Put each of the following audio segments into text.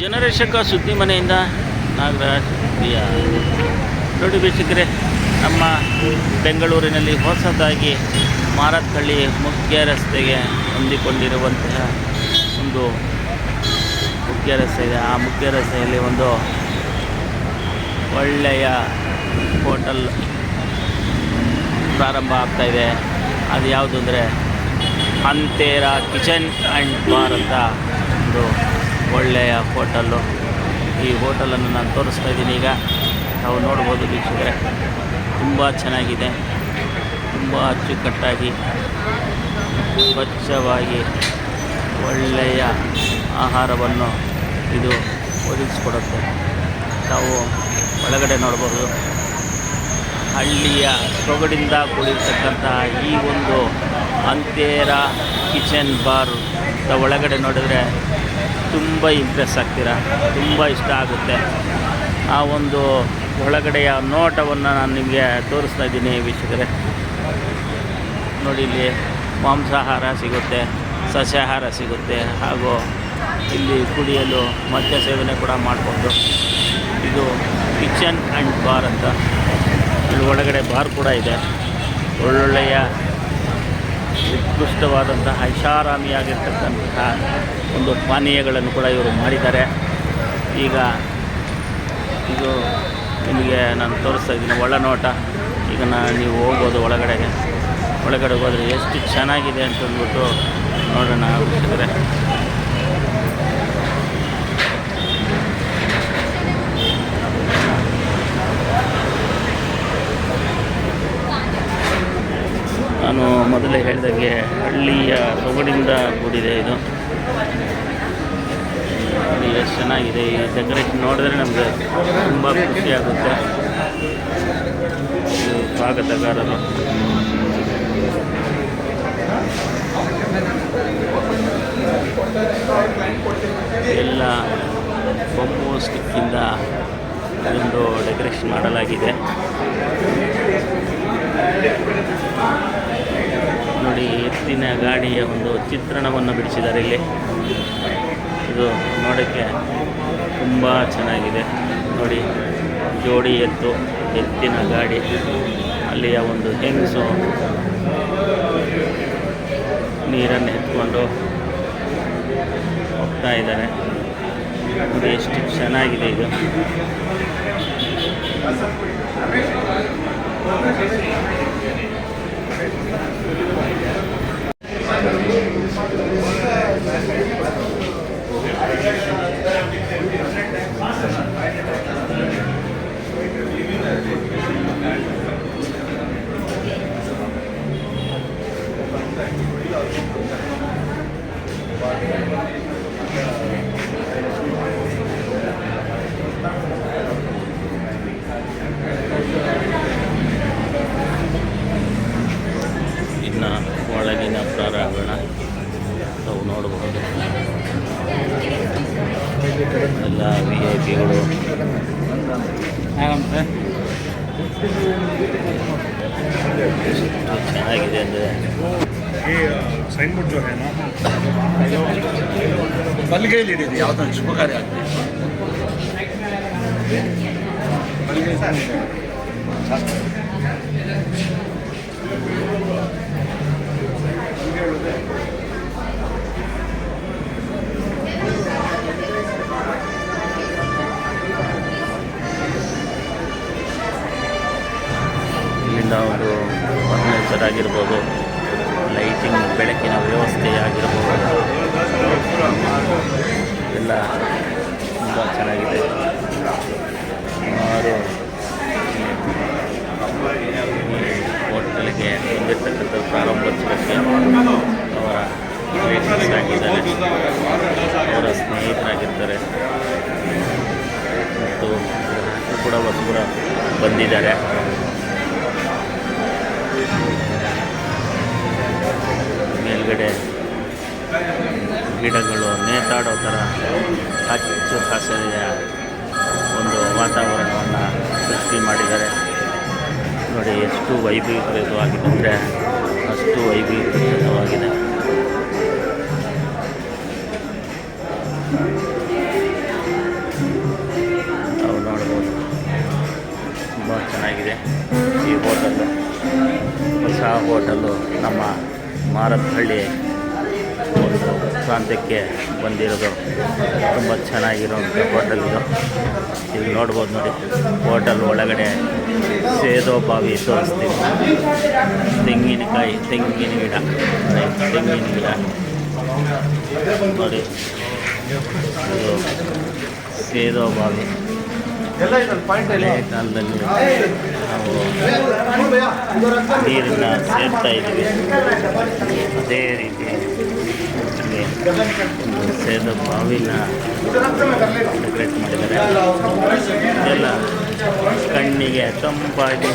ಜನರೇಶಕ ಸುದ್ದಿ ಮನೆಯಿಂದ ನಾಗರಾಜ್ ಪ್ರಿಯ. ನೋಡಿ ವೀಕ್ಷಕರೇ, ನಮ್ಮ ಬೆಂಗಳೂರಿನಲ್ಲಿ ಹೊಸದಾಗಿ ಮಾರತ್ಹಳ್ಳಿ ಮುಖ್ಯ ರಸ್ತೆಗೆ ಹೊಂದಿಕೊಂಡಿರುವಂತಹ ಒಂದು ಮುಖ್ಯ ರಸ್ತೆ ಇದೆ. ಆ ಮುಖ್ಯ ರಸ್ತೆಯಲ್ಲಿ ಒಂದು ಒಳ್ಳೆಯ ಹೋಟಲ್ ಪ್ರಾರಂಭ ಆಗ್ತಾ ಇದೆ. ಅದು ಯಾವುದು ಅಂದರೆ ಅಂತೇರ ಕಿಚನ್ ಆ್ಯಂಡ್ ಬಾರ್ ಅಂತ ಒಂದು ಒಳ್ಳೆಯ ಹೋಟಲ್ಲು. ಈ ಹೋಟಲನ್ನು ನಾನು ತೋರಿಸ್ತಾ ಇದ್ದೀನಿ. ಈಗ ನಾವು ನೋಡ್ಬೋದು ವೀಕ್ಷಕರೇ, ತುಂಬ ಚೆನ್ನಾಗಿದೆ. ತುಂಬ ಅಚ್ಚುಕಟ್ಟಾಗಿ, ಸ್ವಚ್ಛವಾಗಿ, ಒಳ್ಳೆಯ ಆಹಾರವನ್ನು ಇದು ಒದಗಿಸ್ಕೊಡುತ್ತೆ. ನಾವು ಒಳಗಡೆ ನೋಡ್ಬೋದು. ಹಳ್ಳಿಯ ಸೊಗಡಿಂದ ಕೂಡಿರ್ತಕ್ಕಂತಹ ಈ ಒಂದು ಅಂತೇರ ಕಿಚನ್ ಬಾರ್ ಒಳಗಡೆ ನೋಡಿದ್ರೆ ತುಂಬ ಇಂಪ್ರೆಸ್ ಆಗ್ತೀರಾ? ತುಂಬ ಇಷ್ಟ ಆಗುತ್ತೆ. ಆ ಒಂದು ಒಳಗಡೆಯ ನೋಟವನ್ನು ನಾನು ನಿಮಗೆ ತೋರಿಸ್ತಾ ಇದ್ದೀನಿ ವೀಕ್ಷಕರೇ. ನೋಡಿ ಇಲ್ಲಿ ಮಾಂಸಾಹಾರ ಸಿಗುತ್ತೆ, ಸಸ್ಯಾಹಾರ ಸಿಗುತ್ತೆ, ಹಾಗೂ ಇಲ್ಲಿ ಕುಡಿಯಲು ಮದ್ಯ ಸೇವನೆ ಕೂಡ ಮಾಡಿಕೊಂಡು ಇದು ಕಿಚನ್ ಆ್ಯಂಡ್ ಬಾರ್ ಅಂತ. ಇಲ್ಲಿ ಒಳಗಡೆ ಬಾರ್ ಕೂಡ ಇದೆ. ಒಳ್ಳೊಳ್ಳೆಯ ಉತ್ಕೃಷ್ಟವಾದಂತಹ ಐಷಾರಾಮಿಯಾಗಿರ್ತಕ್ಕಂತಹ ಒಂದು ಪಾನೀಯಗಳನ್ನು ಕೂಡ ಇವರು ಮಾಡಿದ್ದಾರೆ. ಈಗ ಇದು ನಿಮಗೆ ನಾನು ತೋರಿಸ್ತಾ ಇದ್ದೀನಿ ಒಳನೋಟ. ಈಗ ನಾ ನೀವು ಹೋಗ್ಬೋದು ಒಳಗಡೆಗೆ ಒಳಗಡೆ ಹೋದರೆ ಎಷ್ಟು ಚೆನ್ನಾಗಿದೆ ಅಂತ ಅಂದ್ಬಿಟ್ಟು ನೋಡೋಣ ವೀಕ್ಷಕರೇ. ನಾನು ಮೊದಲೇ ಹೇಳಿದಾಗೆ ಹಳ್ಳಿಯ ಸೊಗಡಿಂದ ಕೂಡಿದೆ ಇದು. ಎಷ್ಟು ಚೆನ್ನಾಗಿದೆ, ಈ ಡೆಕೋರೇಷನ್ ನೋಡಿದ್ರೆ ನಮಗೆ ತುಂಬ ಖುಷಿಯಾಗುತ್ತೆ ಇದು ಸ್ವಾಗತಗಾರರು. ಎಲ್ಲ ಬೊಂಬು ಸ್ಟಿಕ್ಕಿಂದ ಇದೊಂದು ಡೆಕೋರೇಷನ್ ಮಾಡಲಾಗಿದೆ. ನೋಡಿ ಎತ್ತಿನ ಗಾಡಿಯ ಒಂದು ಚಿತ್ರಣವನ್ನು ಬಿಡಿಸಿದ್ದಾರೆ ಇಲ್ಲಿ. ಇದು ನೋಡೋಕ್ಕೆ ತುಂಬ ಚೆನ್ನಾಗಿದೆ. ನೋಡಿ, ಜೋಡಿ ಎತ್ತು, ಎತ್ತಿನ ಗಾಡಿ, ಅಲ್ಲಿಯ ಒಂದು ಹೆಂಗಸು ನೀರನ್ನು ಎತ್ಕೊಂಡು ಹೋಗ್ತಾ ಇದ್ದಾರೆ. ನೋಡಿ, ಎಷ್ಟು ಚೆನ್ನಾಗಿದೆ ಇದು. ಚೆನ್ನಾಗಿದೆ ಅಂದರೆ ये साइन बोर्ड जो है ना ಬಲ್ಗೈಲಿ ಹಿಡಿದು ಯಾವುದೊಂದು ಶುಭ ಕಾರ್ಯ ಆಗ್ತದೆ ಇಲ್ಲಿಂದ ಒಂದು ಫರ್ನಿಚರ್ ಆಗಿರ್ಬೋದು ಲೈಟಿಂಗ್ ಬೆಳಕಿನ ವ್ಯವಸ್ಥೆ ಆಗಿರ್ಬೋದು. ಎಲ್ಲ ತುಂಬ ಚೆನ್ನಾಗಿದೆ. ಸುಮಾರು ಹೋಟೆಲ್ಗೆ ಬಂದಿರತಕ್ಕಂಥ ಪ್ರಾರಂಭೋತ್ಸವಕ್ಕೆ ಅವರ ರಿಲೇಟಿವ್ಸ್ ಆಗಿದ್ದಾರೆ. ಅವರ ಸ್ನೇಹಿತರಾಗಿರ್ತಾರೆ. ಮತ್ತು ಕೂಡ ಹೊಸಬರ ಬಂದಿದ್ದಾರೆ. ಮೇಲ್ಗಡೆ ಗಿಡಗಳು ನೇತಾಡೋ ಥರ ಹಚ್ಚು ಹಸಿರಿಯ ಒಂದು ವಾತಾವರಣವನ್ನು ಸೃಷ್ಟಿ ಮಾಡಿದ್ದಾರೆ. ನೋಡಿ, ಎಷ್ಟು ವೈಭವೀಕೃತವಾಗಿದೆ ಅಂದರೆ ಅಷ್ಟು ವೈಭವೀಕೃತವಾಗಿದೆ ಚೆನ್ನಾಗಿದೆ. ಈ ಹೋಟೆಲ್ಲು ಹೊಸ ಹೋಟೆಲ್ಲು ನಮ್ಮ ಮಾರತ್ಹಳ್ಳಿ ಒಂದು ಪ್ರಾಂತ್ಯಕ್ಕೆ ಬಂದಿರೋದು. ತುಂಬ ಚೆನ್ನಾಗಿರೋಂಥ ಹೋಟೆಲ್ ಇದು. ಇಲ್ಲಿ ನೋಡ್ಬೋದು ನೋಡಿ. ಹೋಟೆಲ್ ಒಳಗಡೆ ಸೇದೋ ಬಾವಿ ತೋರಿಸ್ತೀವಿ. ತೆಂಗಿನಕಾಯಿ, ತೆಂಗಿನ ಗಿಡ. ತೆಂಗಿನ ಗಿಡ. ನೋಡಿ. ಇದು ಸೇದೋ ಬಾವಿ. ಕಾಲದಲ್ಲಿ ನಾವು ನೀರನ್ನ ಸೇರ್ತಾ ಇದ್ದೀವಿ ಅದೇ ರೀತಿ ಒಂದು ಸೇದ ಬಾವಿನ ಡೆಕೋರೇಟ್ ಮಾಡಿದ್ದಾರೆ ಇದೆಲ್ಲ ಕಣ್ಣಿಗೆ ತಂಪಾಗಿ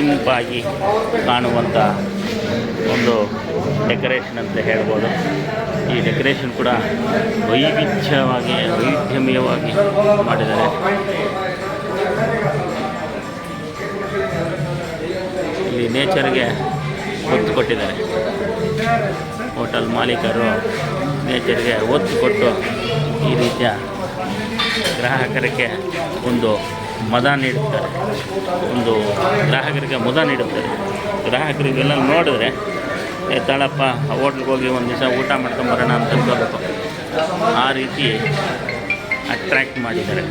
ಇಂಪಾಗಿ ಕಾಣುವಂಥ ಒಂದು ಡೆಕೋರೇಷನ್ ಅಂತ ಹೇಳ್ಬೋದು. ಈ ಡೆಕೋರೇಷನ್ ಕೂಡ ವೈವಿಧ್ಯವಾಗಿ ವೈವಿಧ್ಯಮಯವಾಗಿ ಮಾಡಿದ್ದಾರೆ. ಇಲ್ಲಿ ನೇಚರ್ಗೆ ಒತ್ತು ಕೊಟ್ಟಿದ್ದಾರೆ. ಹೋಟೆಲ್ ಮಾಲೀಕರು ನೇಚರ್ಗೆ ಒತ್ತು ಕೊಟ್ಟು ಈ ರೀತಿಯ ಗ್ರಾಹಕರಿಗೆ ಒಂದು ಮದ ನೀಡುತ್ತಾರೆ. ಒಂದು ಗ್ರಾಹಕರಿಗೆ ಮುದ ನೀಡುತ್ತಾರೆ. ಗ್ರಾಹಕರಿಗೆಲ್ಲ ನೋಡಿದ್ರೆ ತಾಳಪ್ಪ ಹೋಟ್ಲಿಗೆ ಹೋಗಿ ಒಂದು ದಿವಸ ಊಟ ಮಾಡ್ಕೊಂಬರೋಣ ಅಂತ ಅನ್ಕೋಬೇಕು. ಆ ರೀತಿ ಅಟ್ರ್ಯಾಕ್ಟ್ ಮಾಡಿದ್ದಾರೆ.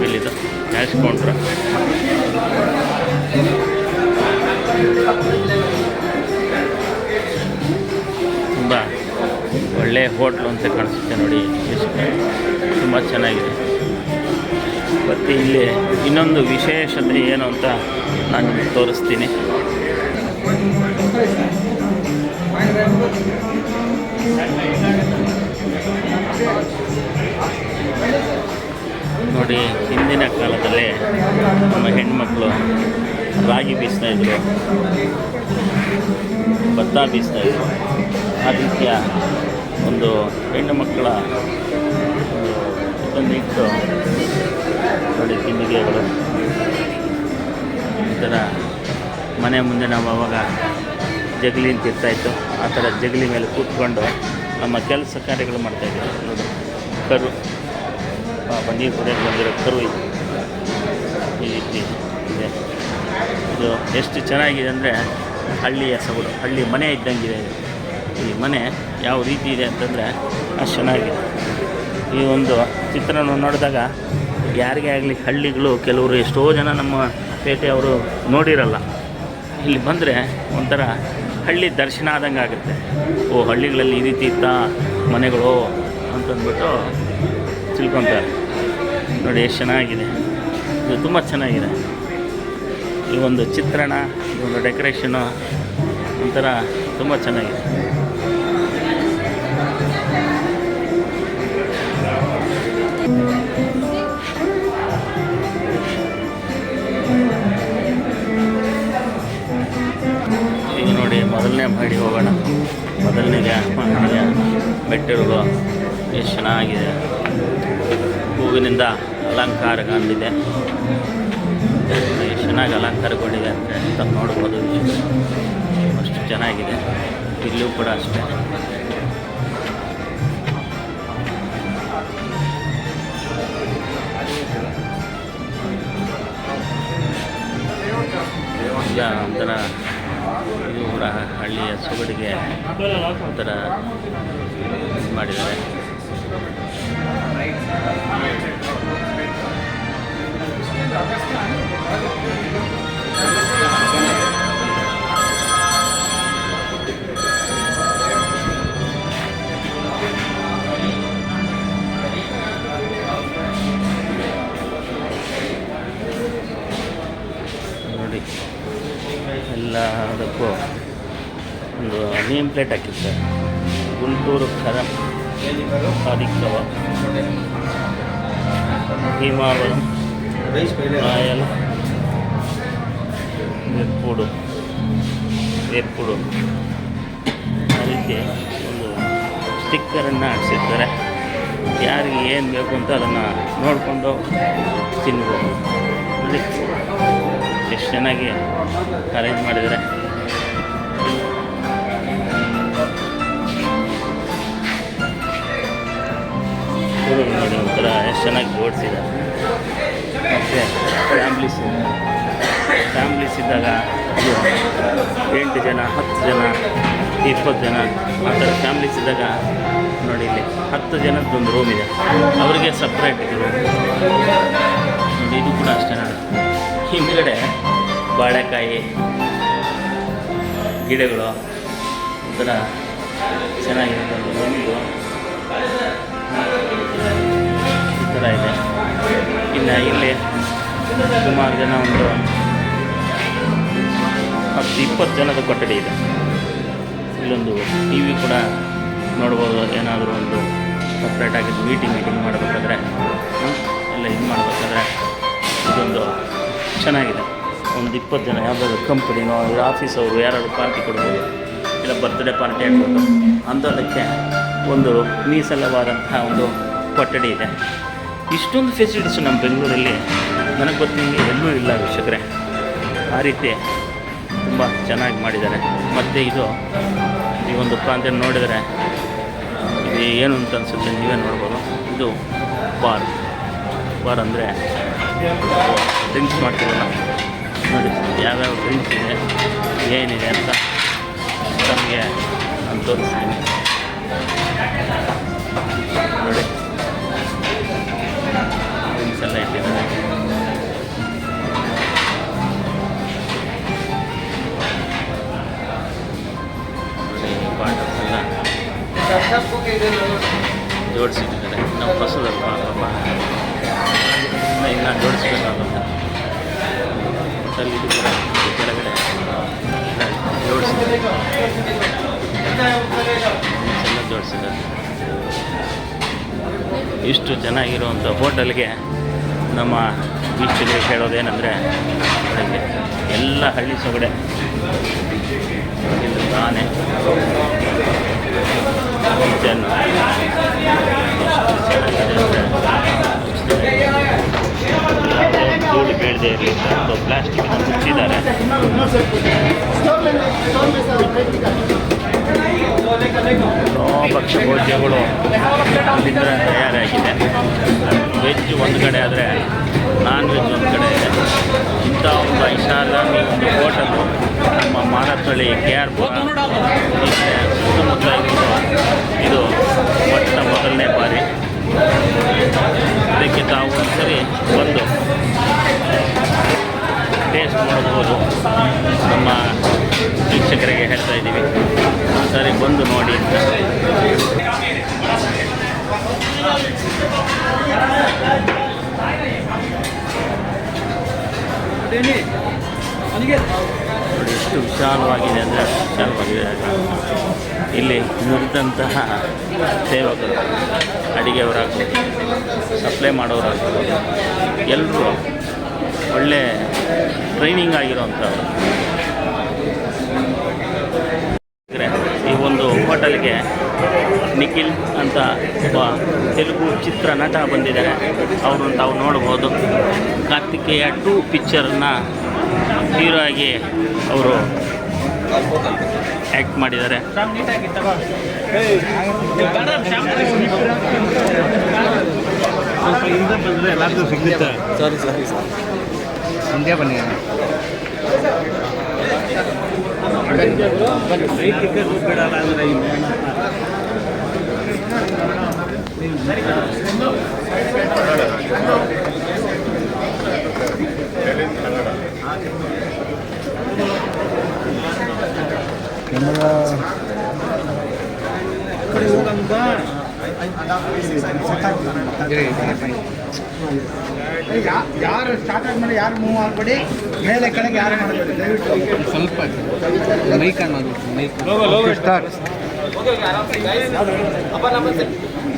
ಬಿಲ್ ಇದು ಕ್ಯಾಶ್ ಕೌಂಟ್ರ ತುಂಬ ಒಳ್ಳೆಯ ಹೋಟ್ಲು ಅಂತ ಕಾಣಿಸುತ್ತೆ ನೋಡಿ. ತುಂಬ ಚೆನ್ನಾಗಿದೆ. ಮತ್ತು ಇಲ್ಲಿ ಇನ್ನೊಂದು ವಿಶೇಷತೆ ಏನು ಅಂತ ನಾನು ನಿಮಗೆ ತೋರಿಸ್ತೀನಿ. ನೋಡಿ ಹಿಂದಿನ ಕಾಲದಲ್ಲಿ ನಮ್ಮ ಹೆಣ್ಮಕ್ಳು ರಾಗಿ ಬೀಸ್ತಾ ಇದ್ರು. ಭತ್ತ ಬೀಸ್ತಾ ಇದ್ರು. ಆ ರೀತಿಯ ಒಂದು ಹೆಣ್ಣು ಮಕ್ಕಳ ಇದನ್ನು ಇಟ್ಟು ನೋಡಿ ತಿಂಡಿಗೆಗಳು. ಈ ಮನೆ ಮುಂದೆ ನಾವು ಅವಾಗ ಜಗಲಿ ಅಂತ ಇರ್ತಾಯಿತ್ತು ಆ ಥರ ಜಗಲಿ ಮೇಲೆ ಕೂತ್ಕೊಂಡು ನಮ್ಮ ಕೆಲಸ ಕಾರ್ಯಗಳು ಮಾಡ್ತಾಯಿದ್ದೀವಿ ನೋಡಿ, ಕರು. ಪಾಪ ನೀರು ಕುಡಿಯೋಕೆ ಬಂದಿರೋ ಕರು ಇದು ಈ ರೀತಿ ಇದೆ. ಇದು ಎಷ್ಟು ಚೆನ್ನಾಗಿದೆ ಅಂದರೆ ಹಳ್ಳಿಯ ಸೊಗಡು ಹಳ್ಳಿ ಮನೆ ಇದ್ದಂಗಿದೆ. ಇದು. ಈ ಮನೆ ಯಾವ ರೀತಿ ಇದೆ ಅಂತಂದರೆ ಅಷ್ಟು ಚೆನ್ನಾಗಿದೆ. ಈ ಒಂದು ಚಿತ್ರವನ್ನು ನೋಡಿದಾಗ ಯಾರಿಗೇ ಆಗಲಿ ಹಳ್ಳಿಗಳು ಕೆಲವರು ಎಷ್ಟೋ ಜನ ನಮ್ಮ ಪೇಟೆಯವರು ನೋಡಿರಲ್ಲ. ಇಲ್ಲಿ ಬಂದರೆ ಒಂಥರ ಹಳ್ಳಿ ದರ್ಶನ ಆದಂಗೆ ಆಗುತ್ತೆ. ಓ, ಹಳ್ಳಿಗಳಲ್ಲಿ ಈ ರೀತಿ ಇತ್ತ ಮನೆಗಳು ಅಂತಂದ್ಬಿಟ್ಟು ತಿಳ್ಕೊತಾರೆ. ನೋಡಿ, ಎಷ್ಟು ಚೆನ್ನಾಗಿದೆ. ಇದು ತುಂಬ ಚೆನ್ನಾಗಿದೆ. ಈ ಒಂದು ಚಿತ್ರಣ ಈ ಒಂದು ಡೆಕೋರೇಷನು ಒಂಥರ ತುಂಬ ಚೆನ್ನಾಗಿದೆ. ಈಗ ನೋಡಿ, ಮೊದಲನೇ ಮಾಡಿ ಹೋಗೋಣ. ಮೊದಲನೇ ಮಹಡಿಯ ಮೆಟ್ಟಿಲು ಎಷ್ಟು ಚೆನ್ನಾಗಿದೆ. ಹೂವಿನಿಂದ ಅಲಂಕಾರಗೊಂಡಿದೆ ಚೆನ್ನಾಗಿ ಅಲಂಕಾರಗೊಂಡಿದೆ ಅಂತ ನೋಡ್ಬೋದು. ಅಷ್ಟು ಚೆನ್ನಾಗಿದೆ. ಇಲ್ಲೂ ಕೂಡ ಅಷ್ಟೇ. ಒಂಥರ ಇದು ಕೂಡ ಹಳ್ಳಿಯ ಸೊಗಡಿಗೆ ಒಂಥರ ಮಾಡಿದ್ದಾರೆ. ನೋಡಿ. ಎಲ್ಲದಕ್ಕೂ ಒಂದು ನೇಮ್ ಪ್ಲೇಟ್ ಹಾಕಿದ್ದೆ ಗುಂಟೂರು ಖರಂ ಭೀಮಾವರಂ ರಾಯಲ್. ವೇರ್ಪೂಡು ವೇರ್ಪೂಡು ಆ ರೀತಿ ಒಂದು ಸ್ಟಿಕ್ಕರನ್ನು ಹಾಕ್ಸಿರ್ತಾರೆ. ಯಾರಿಗೆ ಏನು ಬೇಕು ಅಂತ ಅದನ್ನು ನೋಡಿಕೊಂಡು ತಿನ್ಬೋದು. ನೋಡಿ ಎಷ್ಟು ಚೆನ್ನಾಗಿ ಅರೇಂಜ್ ಮಾಡಿದ್ದಾರೆ. ಎಷ್ಟು ಫ್ಯಾಮ್ಲಿಸ್ ಮತ್ತು ಫ್ಯಾಮ್ಲೀಸ್ ಫ್ಯಾಮ್ಲೀಸ್ ಇದ್ದಾಗ ಇದು ಎಂಟು ಜನ, ಹತ್ತು ಜನ, ಇಪ್ಪತ್ತು ಜನ, ಆ ಥರ ಫ್ಯಾಮ್ಲೀಸ್ ಇದ್ದಾಗ ನೋಡಿ ಇಲ್ಲಿ ಹತ್ತು ಜನದ್ದೊಂದು ರೂಮ್ ಇದೆ. ಅವರಿಗೆ ಸಪ್ರೇಟ್ ಇದು ಇದು ಕೂಡ ಅಷ್ಟೇ ಹಿಂದ್ಗಡೆ ಬಾಳೆಕಾಯಿ, ಗಿಡಗಳು ಒಂಥರ ಚೆನ್ನಾಗಿರುತ್ತೆ ಒಂದು ಈ ಥರ ಇದೆ. ಇನ್ನು ಇಲ್ಲಿ ಸುಮಾರು ಜನ ಒಂದು ಹತ್ತು ಇಪ್ಪತ್ತು ಜನದ ಕೊಠಡಿ ಇದೆ. ಇಲ್ಲೊಂದು ಟಿ ವಿ ಕೂಡ ನೋಡ್ಬೋದು, ಏನಾದರೂ ಒಂದು ಸಪ್ರೇಟಾಗಿ ಮೀಟಿಂಗ್ ಮೀಟಿಂಗ್ ಮಾಡಬೇಕಾದ್ರೆ ಎಲ್ಲ ಇದು ಮಾಡಬೇಕಾದ್ರೆ ಇದೊಂದು ಚೆನ್ನಾಗಿದೆ. ಒಂದು ಇಪ್ಪತ್ತು ಜನ ಯಾವುದಾದ್ರು ಕಂಪ್ನಿನೋ ಆಫೀಸ್ ಅವರು ಯಾರಾದ್ರು ಪಾರ್ಟಿ ಕೊಡ್ಬೋದು, ಇಲ್ಲ ಬರ್ತ್ಡೇ ಪಾರ್ಟಿ ಆಗ್ಬೋದು ಅಂಥದ್ದಕ್ಕೆ ಒಂದು ಮೀಸಲವಾದಂತಹ ಒಂದು ಕೊಠಡಿ ಇದೆ. ಇಷ್ಟೊಂದು ಫೆಸಿಲಿಟೀಸು ನಮ್ಮ ಬೆಂಗಳೂರಲ್ಲಿ ನನಗೆ ಗೊತ್ತಿಂಗೆ ಎಲ್ಲೂ ಇಲ್ಲ ವೀಕ್ಷಕರೇ. ಆ ರೀತಿ ತುಂಬ ಚೆನ್ನಾಗಿ ಮಾಡಿದ್ದಾರೆ. ಮತ್ತು ಇದು ಈ ಒಂದು ಪ್ರಾಂತ್ಯ ನೋಡಿದರೆ ಇದು ಏನು ಅಂತ ಅನಿಸುತ್ತೆ ನೀವೇ ನೋಡ್ಬೋದು. ಇದು ಬಾರ್. ಬಾರ್ ಅಂದರೆ ಡ್ರಿಂಕ್ಸ್ ಮಾಡ್ತೀವಲ್ಲ ನೋಡಿ, ಯಾವ್ಯಾವ ಡ್ರಿಂಕ್ಸ್ ಇದೆ, ಏನಿದೆ ಅಂತ ನಮಗೆ ನಾನು ತೋರಿಸ್ತೀನಿ. ಜೋಡಿಸಿಟ್ಟಿದ್ದಾರೆ ನಾವು ಹೊಸದಲ್ಲ ಪಾಪ ಇನ್ನು ಜೋಡಿಸ್ಬೇಕಾಗುತ್ತೆ ಕೆಳಗಡೆ ಜೋಡಿಸಿದ್ದಾರೆ ಜೋಡಿಸಿದ್ದಾರೆ ಇಷ್ಟು ಚೆನ್ನಾಗಿರುವಂಥ ಹೋಟೆಲ್ಗೆ ನಮ್ಮ ವೀಕ್ಷಕರಿಗೆ ಹೇಳೋದೇನೆಂದರೆ ಬೆಳಗ್ಗೆ ಎಲ್ಲ ಹಳ್ಳಿ ಸೊಗಡೆ ನಾನೇ ಆನೆ ಕಿಚನ್ ಧೂಳು ಇರಲಿ ಮುಚ್ಚಿದ್ದಾರೆ. ಭಕ್ಷ್ಯ ಭೋಜ್ಯಗಳು ಅಲ್ಲಿಂದ ತಯಾರಾಗಿದೆ. ವೆಜ್ ಒಂದು ಕಡೆ ಆದರೆ ನಾನ್ ವೆಜ್ ಒಂದು ಕಡೆ ಇದೆ ಇಂಥ ಒಂದು ಐಷಾರಾಮಿ ಒಂದು ಹೋಟೆಲು ನಮ್ಮ ಮಾರತ್ತಳ್ಳಿ ಕೆ ಆರ್ ಪುರ ಸುತ್ತಮುತ್ತ ಇದು ಮೊಟ್ಟ ಮೊದಲನೇ ಬಾರಿ. ಇದಕ್ಕೆ ತಾವು ಒಂದ್ಸರಿ ಬಂದು ಟೇಸ್ಟ್ ಮಾಡಬಹುದು ನಮ್ಮ ವೀಕ್ಷಕರಿಗೆ ಹೇಳ್ತಾ ಇದ್ದೀವಿ. ಸರಿ ಬಂದು ನೋಡಿ. ನೋಡಿ ಎಷ್ಟು ವಿಶಾಲವಾಗಿದೆ ಅಂದರೆ ವಿಶಾಲವಾಗಿದೆ. ಇಲ್ಲಿ ನುರಿದಂತಹ ಸೇವಕರು ಅಡಿಗೆಯವರಾಗ್ಬೋದು ಸಪ್ಲೈ ಮಾಡೋರಾಗ್ಬೋದು ಎಲ್ಲರೂ ಒಳ್ಳೆ ಟ್ರೈನಿಂಗ್ ಆಗಿರೋವಂಥವ್ರು ಇದ್ರೆ ಈ ಒಂದು ಹೋಟೆಲ್ಗೆ ನಿಖಿಲ್ ಅಂತ ಒಬ್ಬ ತೆಲುಗು ಚಿತ್ರ ನಟ ಬಂದಿದ್ದಾರೆ. ಅವ್ರನ್ನ ತಾವು ನೋಡ್ಬೋದು ಕಾರ್ತಿಕೇಯ ಟೂ ಪಿಕ್ಚರನ್ನ ಹೀರೋ ಆಗಿ ಅವರು ಆ್ಯಕ್ಟ್ ಮಾಡಿದ್ದಾರೆ. ಸರಿ ಬನ್ನಿ ಅಂದರೆ ಯಾರು ಸ್ಟಾರ್ಟ್ ಆದ್ಮೇಲೆ ಯಾರು ಮೂವ್ ಆಗಬೇಡಿ ಮೇಲೆ ಕಡೆಗೆ ಯಾರು ಮಾಡಬೇಡಿ ದಯವಿಟ್ಟು ಸ್ವಲ್ಪ ಮೈಕ್ ಅನ್ನೋದು ಮೈಕ್ ಸ್ಟಾರ್ಟ್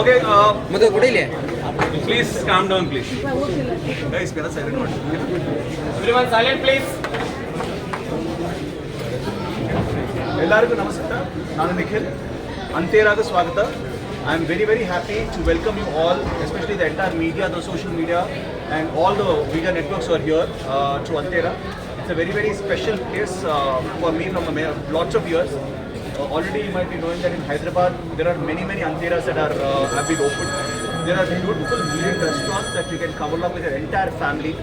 ಓಕೆ ಮತ್ತೆ ಕುಡಿಲಿ please calm down please guys ಕೆಲ ಸೈಲೆಂಟ್ ಮಾಡಿ ಸೈಲೆಂಟ್ ಪ್ಲೀಸ್ ಎಲ್ಲರಿಗೂ ನಮಸ್ಕಾರ ನಾನು ನಿಖಿಲ್ ಅಂತೇರಾದ ಸ್ವಾಗತ I am very very happy to welcome you all especially the entire media the social media and all the media networks are here to Antera it's a very very special place for me from lots of years Uh, already you might be knowing that in Hyderabad there are many many anteras that are uh, have been opened. There are beautiful Indian restaurants that you can come along with your entire family,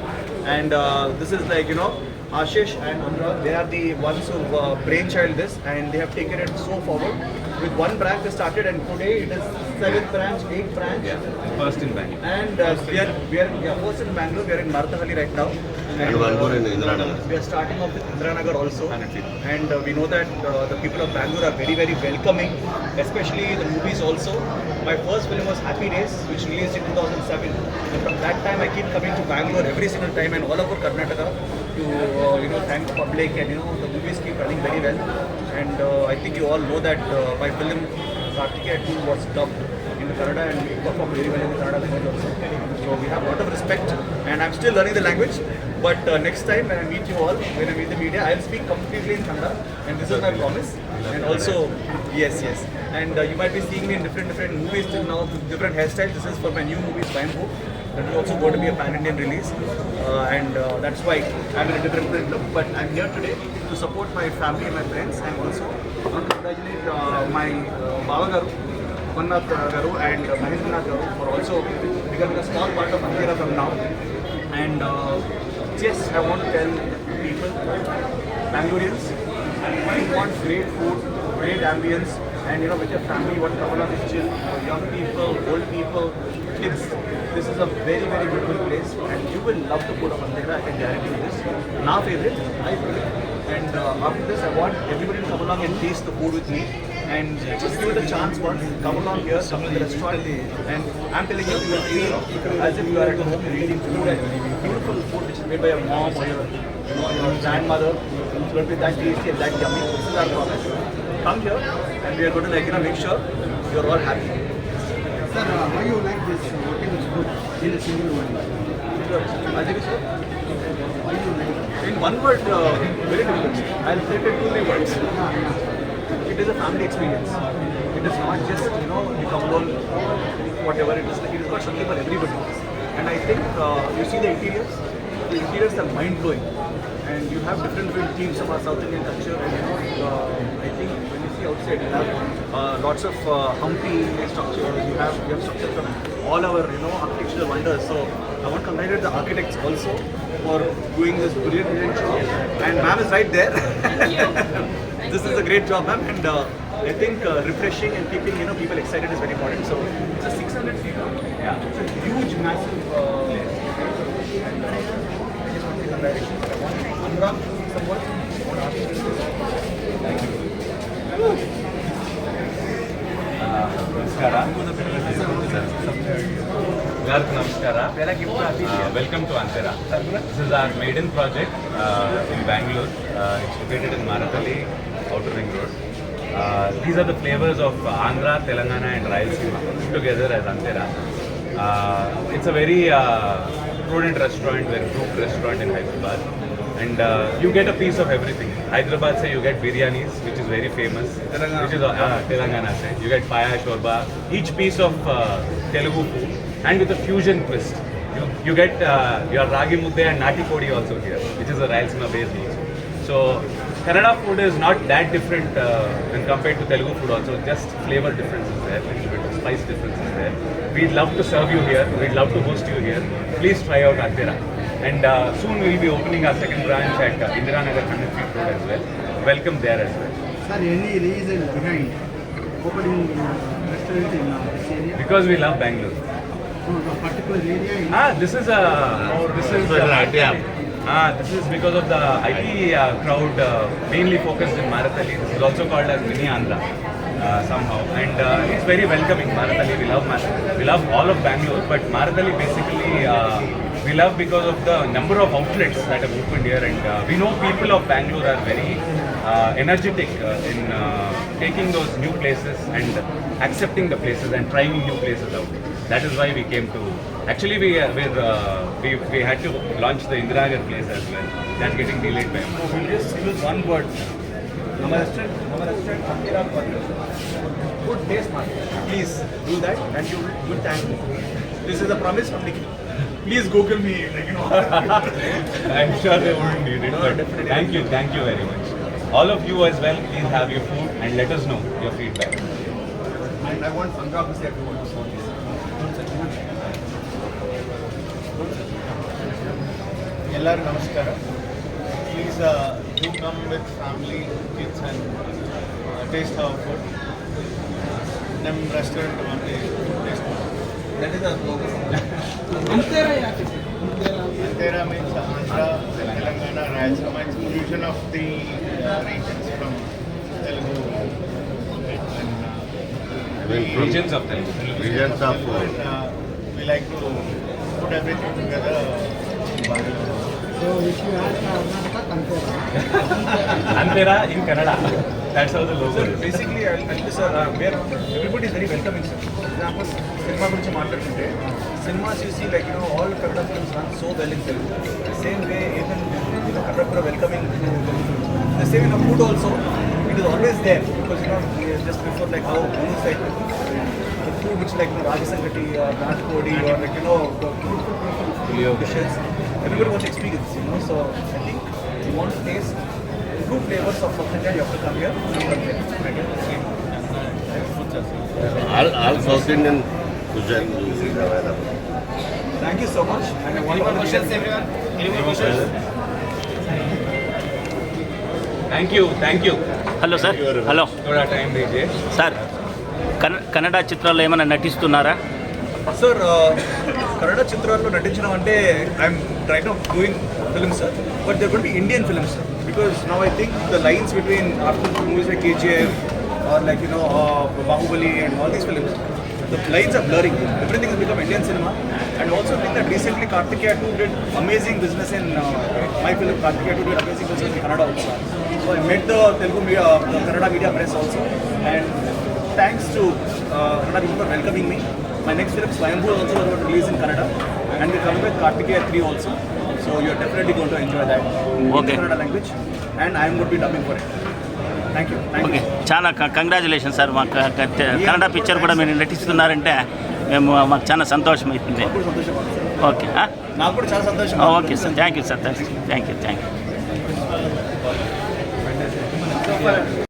and uh, this is like you know Ashish and Anurag. They are the ones who uh, brainchild this, and they have taken it so forward. With one branch they started, and today it is seventh branch, eighth branch. First in Bangalore. And uh, we are we are yeah, first in Bangalore. We are in Marthahalli right now. We are starting off with Indiranagar also. And uh, we know that uh, the people of Bangalore are very very welcoming, especially the movies also. My first film was Happy Days, which released in 2007. And from that time, I keep coming to Bangalore every single time and all over Karnataka to uh, you know thank the public and you know the movies keep running very well. And uh, I think you all know that uh, my film Kartikeya 2 was dubbed in Kannada and we performed very well in the language also. So we have a lot of respect and I'm still learning the language. But uh, next time when I meet you all, when I meet the media, I'll speak completely in Kannada and this is my promise. And also, yes, yes. And uh, you might be seeing me in different different movies till now, different hairstyles. This is for my new movie, Swayambhu. That is also going to be a pan-Indian release. Uh, and uh, that's why I'm in a different different look. But I'm here today to support my family and my friends and also I want to congratulate uh, my uh, Baba Garu, Mannath Garu and uh, Mahendranath Garu for also becoming a small part of Antera from now. And uh, yes, I want to tell people, Bangaloreans, you want great food, great ambience, and you know with your family, come along and chill, young people, old people, kids. This is a very very beautiful place, and you will love the food of Antera. I can guarantee this. Now favorite, my favorite. And uh, after this, I want everybody to come along and taste the food with me. And just give it a chance once. Come along here, come to the restaurant, and I'm telling you, you will feel as if you are at home eating food and beautiful food which is made by your mom or your, you know, your grandmother. It's going to be that tasty and that yummy. This is our promise. Come here, and we are going to like you know make sure you're all happy. Sir, uh, why you like this uh, hotel food in a single one? Ajay, sir? Why you like In one word, uh, very difficult. I'll say it in two, three words. It is a family experience. It is not just, you know, you come alone, whatever it is. It is got something for everybody. And I think uh, you see the interiors. The interiors are mind blowing. And you have different themes of our South Indian culture. And you know, uh, I think when you see outside, you have uh, lots of uh, humpy structures. You have you have structures from all our you know architectural wonders. So I want to congratulate the architects also for doing this brilliant, brilliant job. And ma'am is right there. this is a great job, ma'am. And uh, I think uh, refreshing and keeping you know people excited is very important. So it's a 600 seater. Yeah. It's a huge, massive. Uh, and, uh, I just want to take some directions. Anurag, some words? I want to ask you. Thank you. ನಮಸ್ಕಾರ ಎಲ್ಲರಿಗೂ ನಮಸ್ಕಾರ welcome to Antera this is our maiden project in Bangalore it's located in Marathahalli outer ring road these are the flavours of Andhra Telangana and Rayalaseema together as Antera Uh, it's a very uh, prudent restaurant, very group restaurant in Hyderabad. And uh, you get a piece of everything. Hyderabad say you get biryanis, which is very famous. Telangana. Which is uh, ah, Telangana say. You get paya, shorba. Each piece of Telugu food and with a fusion twist. You, you get your ragi mudde and nati kodi also here, which is a Rayalaseema based also. So Kannada food is not that different uh, when compared to Telugu food also, just flavor differences there a little bit price differences there. We'd love to serve you here. We'd love to host you here. Please try out Adira. And uh, soon we'll be opening our second branch at uh, Indiranagar 100 feet road as well. Welcome there as well. Sir, any reason behind opening restaurant in uh, this area? Because we love Bangalore. Ah, this is a uh, this is uh, Ah, this is because of the IT uh, crowd uh, mainly focused in Marathali. This is also called as Mini Andhra somehow, and uh, it's very welcoming. Maratali, we love Mar- we love all of Bangalore, but Maratali basically uh, we love because of the number of outlets that have opened here, and uh, we know people of Bangalore are very uh, energetic uh, in uh, taking those new places and accepting the places and trying new places out. That is why we came to. Actually, we uh, uh, we we had to launch the Indiragar place as well. That's getting delayed by. We'll just use one word. ನಮ್ಮ restaurant ನಮ್ಮ restaurant ಹತ್ತಿರ good taste ಮಾಡಿ please do that and you good thank this is a promise from Nikhil please Google me like you know I'm sure they won't need it, but thank you, thank you very much. All of you as well, please have your food and let us know your feedback. And I want Sangrab to say a few words on this. ಎಲ್ಲರೂ ನಮಸ್ಕಾರ please do come with family, kids, and uh, taste our food. Them restaurant one day taste. That is our focus. Antera yeah. Antera means Andhra, Telangana, Rajasthan. It's fusion of the uh, regions from Telugu. Uh, regions of Telugu. Regions of. Uh, we like to put everything together. So if you had Karnataka compare Antera in Kannada. That's how the logo Sir, is. basically, I'll tell you, sir, uh, where everybody is very welcoming, sir. For example, cinema గురించి మాట్లాడుతుంటే cinemas చూసి like you know all Kannada films run so well in Telugu same way even you know Kannada కూడా welcoming the same in food also it is always there because you know just before like how movies like the food which like you know, Ragi Sangati or Natkodi or like you know dishes. everybody wants experience, you know. So I think you want to taste two flavors of Africa, you have to come here. All, all South Indian cuisine is available. Thank you so much. And Any more questions, everyone? Any more questions? Thank you, thank you. Hello sir hello sir Kannada చిత్రాల్లో ఏమైనా నటిస్తున్నారా sir Kannada చిత్రాల్లో నటించడం అంటే I'm right now doing films, sir, but they're going to be Indian films, sir. Because now I think the lines between after movies like KGF or like, you know, uh, Bahubali and all these films, the lines are blurring. Everything has become Indian cinema. And also I think that recently Kartikeya 2 did amazing business in, uh, my film Kartikeya 2 did amazing business in Canada also. So I met the Telugu media, the Kannada media press also. And thanks to uh, Kannada people for welcoming me. My next film, Swayambhu, also was about to release in Canada. And we're coming with Kartikeya 3 also. So you're definitely going to enjoy that in Okay. Kannada language. And I am going to be dubbing for it. Thank you. Thank okay. చాలా congratulation sir మా Kannada picture కూడా మీరు నటిస్తున్నారంటే మేము మాకు చాలా సంతోషం అవుతుంది okay నాకు కూడా చాలా సంతోషం okay sir thank you sir thank you thank you thank you